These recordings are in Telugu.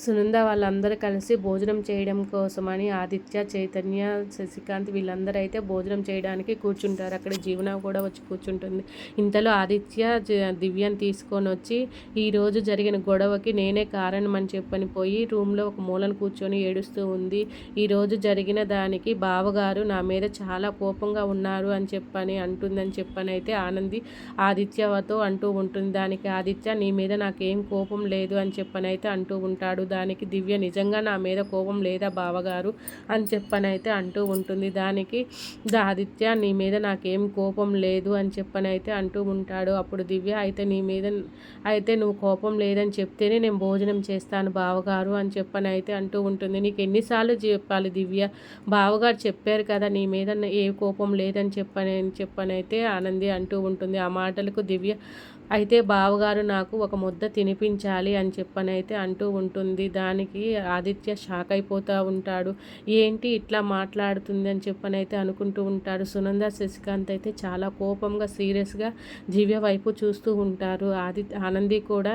సునంద వాళ్ళందరూ కలిసి భోజనం చేయడం కోసమని ఆదిత్య చైతన్య శశికాంత్ వీళ్ళందరూ అయితే భోజనం చేయడానికి కూర్చుంటారు. అక్కడ జీవన కూడా వచ్చి కూర్చుంటుంది. ఇంతలో ఆదిత్య దివ్యను తీసుకొని వచ్చి ఈరోజు జరిగిన గొడవకి నేనే కారణం అని చెప్పని పోయి రూమ్లో ఒక మూలను కూర్చొని ఏడుస్తూ ఉంది. ఈరోజు జరిగిన దానికి బావగారు నా మీద చాలా కోపంగా ఉన్నారు అని చెప్పని అంటుందని చెప్పని అయితే ఆనంది ఆదిత్యతో అంటూ ఉంటుంది. దానికి ఆదిత్య నీ మీద నాకేం కోపం లేదు అని చెప్పని అయితే అంటూ ఉంటాడు. అంటాడు. దానికి దివ్య నిజంగా నా మీద కోపం లేదా బావగారు అని చెప్పనైతే అంటూ ఉంటుంది. దానికి ఆదిత్య నీ మీద నాకేం కోపం లేదు అని చెప్పనైతే అంటూ ఉంటాడు. అప్పుడు దివ్య అయితే నీ మీద అయితే నువ్వు కోపం లేదని చెప్తేనే నేను భోజనం చేస్తాను బావగారు అని చెప్పనైతే అంటూ ఉంటుంది. నీకు ఎన్నిసార్లు చెప్పాలి దివ్య? బావగారు చెప్పారు కదా నీ మీద ఏ కోపం లేదని చెప్పని చెప్పనైతే ఆనంది అంటూ ఉంటుంది. ఆ మాటలకు దివ్య అయితే బావగారు నాకు ఒక ముద్ద తినిపించాలి అని చెప్పనైతే అంటూ ఉంటుంది. దానికి ఆదిత్య షాక్ అయిపోతూ ఉంటాడు. ఏంటి ఇట్లా మాట్లాడుతుంది అని చెప్పనైతే అనుకుంటూ ఉంటాడు. సునంద శశికాంత్ అయితే చాలా కోపంగా సీరియస్గా దివ్య వైపు చూస్తూ ఉంటారు. ఆది ఆనంది కూడా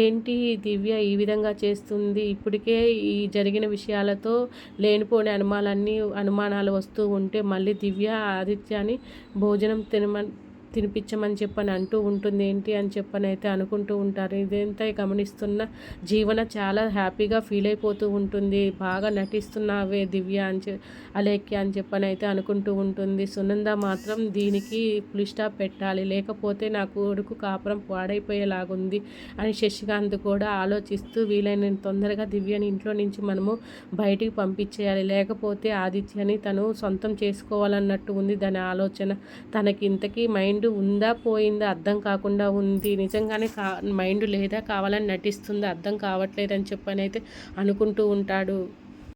ఏంటి దివ్య ఈ విధంగా చేస్తుంది? ఇప్పటికే ఈ జరిగిన విషయాలతో లేనిపోని అనుమానాలన్నీ అనుమానాలు వస్తూ ఉంటే మళ్ళీ దివ్య ఆదిత్యాన్ని భోజనం తినమని తినిపించమని చెప్పని అంటూ ఉంటుంది ఏంటి అని చెప్పని అయితే అనుకుంటూ ఉంటారు. ఇదంతా గమనిస్తున్న జీవన చాలా హ్యాపీగా ఫీల్ అయిపోతూ ఉంటుంది. బాగా నటిస్తున్నావే దివ్య అని చె అలేఖ్య అని చెప్పని అయితే అనుకుంటూ ఉంటుంది. సునంద మాత్రం దీనికి పులి స్టాప్ పెట్టాలి. లేకపోతే నా కొడుకు కాపురం పాడైపోయేలాగుంది అని శశికాంత్ కూడా ఆలోచిస్తూ వీలైన తొందరగా దివ్యని ఇంట్లో నుంచి మనము బయటికి పంపించేయాలి. లేకపోతే ఆదిత్యని తను సొంతం చేసుకోవాలన్నట్టు ఉంది దాని ఆలోచన. తనకి ఇంతకీ మైండ్ మైండ్ ఉందా పోయిందా అర్థం కాకుండా ఉంది. నిజంగానే కా మైండ్ లేదా కావాలని నటిస్తుందా అర్థం కావట్లేదని చెప్పని అయితే అనుకుంటూ ఉంటాడు.